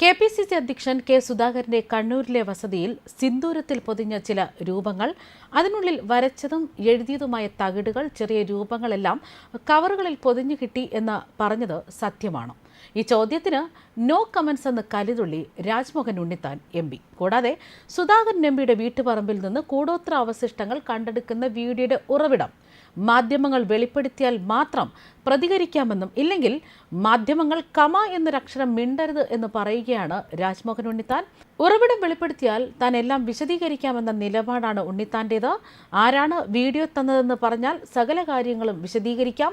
K P C C അധ്യക്ഷൻ K സുധാകരന്റെ കണ്ണൂരിലെ വസതിയിൽ സിന്ദൂരത്തിൽ പൊതിഞ്ഞ ചില രൂപങ്ങൾ അതിനുള്ളിൽ വരച്ചതും എഴുതിയതുമായ തകിടുകൾ ചെറിയ രൂപങ്ങളെല്ലാം കവറുകളിൽ പൊതിഞ്ഞു കിട്ടി എന്ന് പറഞ്ഞത് സത്യമാണ്. ഈ ചോദ്യത്തിന് നോ കമൻസ് എന്ന് കലിതുള്ളി രാജ്മോഹൻ ഉണ്ണിത്താൻ എം പി. കൂടാതെ സുധാകരൻ എം പിയുടെ വീട്ടുപറമ്പിൽ നിന്ന് കൂടോത്ര അവശിഷ്ടങ്ങൾ കണ്ടെടുക്കുന്ന വീഡിയോയുടെ ഉറവിടം മാധ്യമങ്ങൾ വെളിപ്പെടുത്തിയാൽ മാത്രം പ്രതികരിക്കാമെന്നും ഇല്ലെങ്കിൽ മാധ്യമങ്ങൾ കമ എന്നൊരക്ഷരം മിണ്ടരുത് എന്ന് പറയുകയാണ് രാജ്മോഹൻ ഉണ്ണിത്താൻ. ഉറവിടം വെളിപ്പെടുത്തിയാൽ താൻ എല്ലാം വിശദീകരിക്കാമെന്ന നിലപാടാണ് ഉണ്ണിത്താന്റേത് ആരാണ് വീഡിയോ തന്നതെന്ന് പറഞ്ഞാൽ സകല കാര്യങ്ങളും വിശദീകരിക്കാം.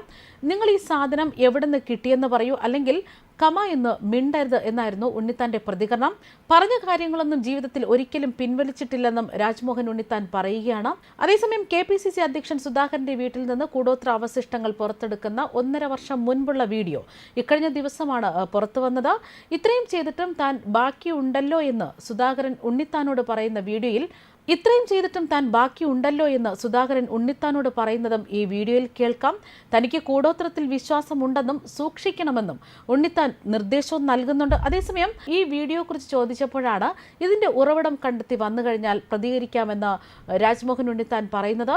നിങ്ങൾ ഈ സാധനം എവിടെ നിന്ന് കിട്ടിയെന്ന് പറയൂ. അല്ലെങ്കിൽ കമ എന്ന് മിണ്ടരുത് എന്നായിരുന്നു ഉണ്ണിത്താന്റെ പ്രതികരണം. പറഞ്ഞ കാര്യങ്ങളൊന്നും ജീവിതത്തിൽ ഒരിക്കലും പിൻവലിച്ചിട്ടില്ലെന്നും രാജ്മോഹൻ ഉണ്ണിത്താൻ പറയുകയാണ്. അതേസമയം കെ പി സി സി അധ്യക്ഷൻ സുധാകരന്റെ വീട്ടിൽ നിന്ന് കൂടോത്ര അവശിഷ്ടങ്ങൾ പുറത്തെടുക്കുന്ന ഒന്നര വർഷം മുൻപുള്ള വീഡിയോ ഇക്കഴിഞ്ഞ ദിവസമാണ് പുറത്തുവന്നത്. പുറത്തു വന്നത് ഇത്രയും ചെയ്തിട്ടും താൻ ബാക്കിയുണ്ടല്ലോ എന്ന് സുധാകരൻ ഉണ്ണിത്താനോട് പറയുന്ന വീഡിയോയിൽ ഇത്രയും ചെയ്തിട്ടും താൻ ബാക്കിയുണ്ടല്ലോ എന്ന് സുധാകരൻ ഉണ്ണിത്താനോട് പറയുന്നതും ഈ വീഡിയോയിൽ കേൾക്കാം. തനിക്ക് കൂടോത്രത്തിൽ വിശ്വാസമുണ്ടെന്നും സൂക്ഷിക്കണമെന്നും ഉണ്ണിത്താൻ നിർദ്ദേശവും നൽകുന്നുണ്ട്. അതേസമയം ഈ വീഡിയോ കുറിച്ച് ചോദിച്ചപ്പോഴാണ് ഇതിന്റെ ഉറവിടം കണ്ടെത്തി വന്നു കഴിഞ്ഞാൽ പ്രതികരിക്കാമെന്ന് രാജ്മോഹൻ ഉണ്ണിത്താൻ പറയുന്നത്.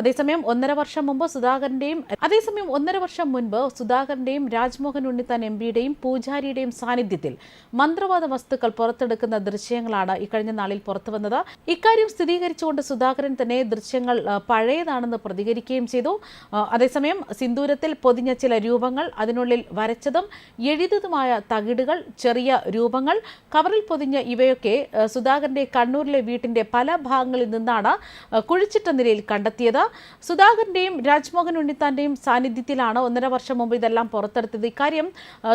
അതേസമയം ഒന്നര വർഷം മുമ്പ് സുധാകരന്റെയും അതേസമയം ഒന്നര വർഷം മുൻപ് സുധാകരന്റെയും രാജ്മോഹൻ ഉണ്ണിത്താൻ എം പിയുടെയും പൂജാരിയുടെയും സാന്നിധ്യത്തിൽ മന്ത്രവാദ വസ്തുക്കൾ പുറത്തെടുക്കുന്ന ദൃശ്യങ്ങളാണ് ഇക്കഴിഞ്ഞ നാളിൽ പുറത്തുവന്നത്. ഇക്കാര്യം സ്ഥിരീകരിച്ചുകൊണ്ട് സുധാകരൻ തന്നെ ദൃശ്യങ്ങൾ പഴയതാണെന്ന് പ്രതികരിക്കുകയും ചെയ്തു. അതേസമയം സിന്ദൂരത്തിൽ പൊതിഞ്ഞ ചില രൂപങ്ങൾ അതിനുള്ളിൽ വരച്ചതും എഴുതിയതുമായ തകിടുകൾ ചെറിയ രൂപങ്ങൾ കവറിൽ പൊതിഞ്ഞ ഇവയൊക്കെ സുധാകരന്റെ കണ്ണൂരിലെ വീട്ടിന്റെ പല ഭാഗങ്ങളിൽ നിന്നാണ് കുഴിച്ചിട്ട നിലയിൽ കണ്ടെത്തിയത്. സുധാകരന്റെയും രാജ്മോഹൻ ഉണ്ണിത്താന്റെയും സാന്നിധ്യത്തിലാണ് ഒന്നര വർഷം മുമ്പ് ഇതെല്ലാം പുറത്തെടുത്തത്. ഇക്കാര്യം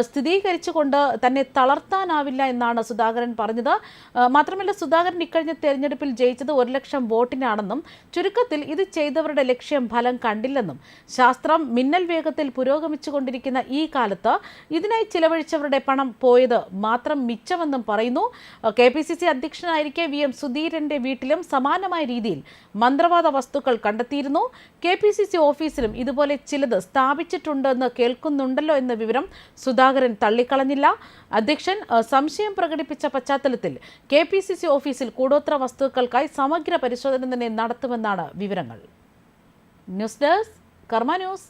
സ്ഥിരീകരിച്ചുകൊണ്ട് തന്നെ തളർത്താനാവില്ല എന്നാണ് സുധാകരൻ പറഞ്ഞത്. മാത്രമല്ല സുധാകരൻ ഇക്കഴിഞ്ഞ തെരഞ്ഞെടുപ്പിൽ ജയിച്ചത് ഒരു ലക്ഷം വോട്ടിനാണെന്നും ചുരുക്കത്തിൽ ഇത് ചെയ്തവരുടെ ലക്ഷ്യം ഫലം കണ്ടില്ലെന്നും ശാസ്ത്രം മിന്നൽ വേഗത്തിൽ പുരോഗമിച്ചുകൊണ്ടിരിക്കുന്ന ഈ കാലത്ത് ഇതിനായി ചിലവഴിച്ചവരുടെ പണം പോയത് മാത്രം മിച്ചമെന്നും പറയുന്നു. കെ പി സി സി അധ്യക്ഷനായിരിക്കെ വി എം സുധീരന്റെ വീട്ടിലും സമാനമായ രീതിയിൽ മന്ത്രവാദ വസ്തുക്കൾ കണ്ടെത്തിയിരുന്നു. കെ പി സി സി ഓഫീസിലും ഇതുപോലെ ചിലത് സ്ഥാപിച്ചിട്ടുണ്ടെന്ന് കേൾക്കുന്നുണ്ടല്ലോ എന്ന വിവരം സുധാകരൻ തള്ളിക്കളഞ്ഞില്ല. അധ്യക്ഷൻ സംശയം പ്രകടിപ്പിച്ച പശ്ചാത്തലത്തിൽ കെ പി സി സി ഓഫീസിൽ കൂടോത്ര വസ്തുക്കൾക്കായി സമഗ്ര പരിശോധന തന്നെ നടത്തുമെന്നാണ് വിവരങ്ങൾ. News desk Karma news.